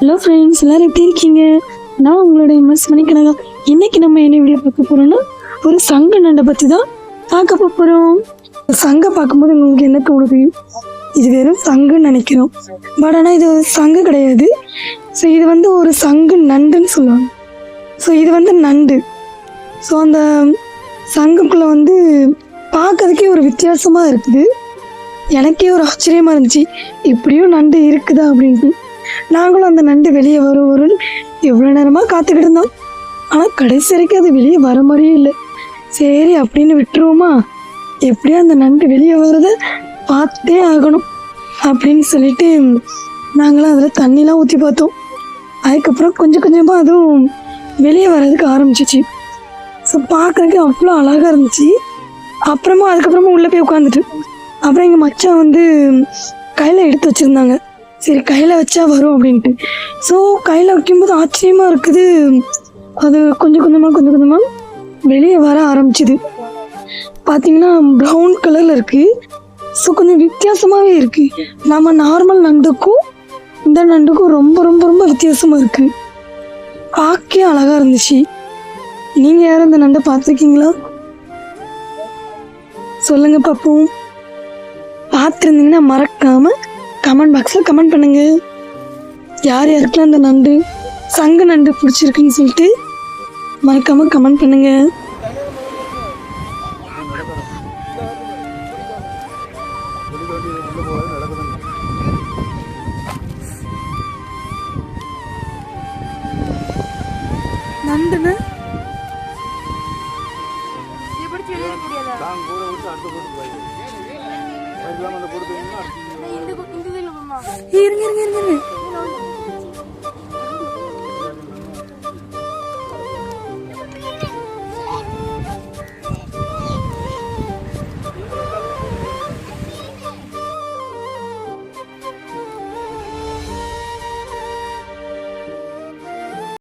Hello friends எல்லாரும் எப்படி இருக்கீங்க? நான் உங்களோட எம்எஸ் மணிக்கணக்கா. இன்னைக்கு நம்ம என்ன வீடியோ பார்க்க போறோம்னா ஒரு சங்க நண்டை பற்றி தான் பார்க்க போகிறோம் சங்க பார்க்கும்போது உங்களுக்கு என்ன தோணுது இது வெறும் சங்குன்னு நினைக்கிறோம். பட் ஆனால் இது ஒரு சங்கு கிடையாது. ஸோ இது வந்து ஒரு சங்கு நண்டுன்னு சொல்லுவாங்க. ஸோ இது வந்து நண்டு. ஸோ அந்த சங்குக்குள்ளே வந்து பார்க்கறதுக்கே ஒரு வித்தியாசமாக இருக்குது. எனக்கே ஒரு ஆச்சரியமாக இருந்துச்சு. இப்படியும் நண்டு இருக்குதா அப்படின்ட்டு. நாங்களும் அந்த நண்டு வெளியே வரும் வரும்னு எவ்வளோ நேரமாக காத்துக்கிட்டு இருந்தோம். ஆனால் கடைசி வரைக்கும் அது வெளியே வர மாதிரியே இல்லை. சரி அப்படின்னு விட்டுருவோமா? எப்படியும் அந்த நண்டு வெளியே வர்றத பார்த்தே ஆகணும் அப்படின்னு சொல்லிட்டு நாங்களாம் அதில் தண்ணிலாம் ஊற்றி பார்த்தோம். அதுக்கப்புறம் கொஞ்சம் கொஞ்சமாக அதுவும் வெளியே வர்றதுக்கு ஆரம்பிச்சிச்சு. ஸோ பார்க்குறதுக்கு அவ்வளோ அழகாக இருந்துச்சு. அப்புறமா அதுக்கப்புறமா உள்ளே போய் உட்காந்துட்டு அப்புறம் எங்கள் மச்சான் வந்து கையில் எடுத்து வச்சுருந்தாங்க. சரி கையில் வச்சா வரும் அப்படின்ட்டு. ஸோ கையில் வைக்கும்போது ஆச்சரியமாக இருக்குது. அது கொஞ்சம் கொஞ்சமாக கொஞ்சம் கொஞ்சமாக வெளியே வர ஆரம்பிச்சுது. பார்த்தீங்கன்னா ப்ரௌன் கலரில் இருக்குது ஸோ கொஞ்சம் வித்தியாசமாகவே இருக்குது நம்ம நார்மல் நண்டுக்கும் இந்த நண்டுக்கும் ரொம்ப ரொம்ப ரொம்ப வித்தியாசமாக இருக்குது பார்க்கே அழகாக இருந்துச்சு. நீங்கள் யாரும் இந்த நண்டை பார்த்துருக்கீங்களா? சொல்லுங்கள் பார்ப்போம் பார்த்துருந்தீங்கன்னா மறக்காமல் கமெண்ட் பாக்ஸில் கமெண்ட் பண்ணுங்க. யார் யாருக்கெல்லாம் அந்த நண்டு சங்கு நண்டு பிடிச்சிருக்குன்னு சொல்லிட்டு மறக்காம கமெண்ட் பண்ணுங்க. நண்டுன்னு இருங்க இருங்க இருங்க இருங்க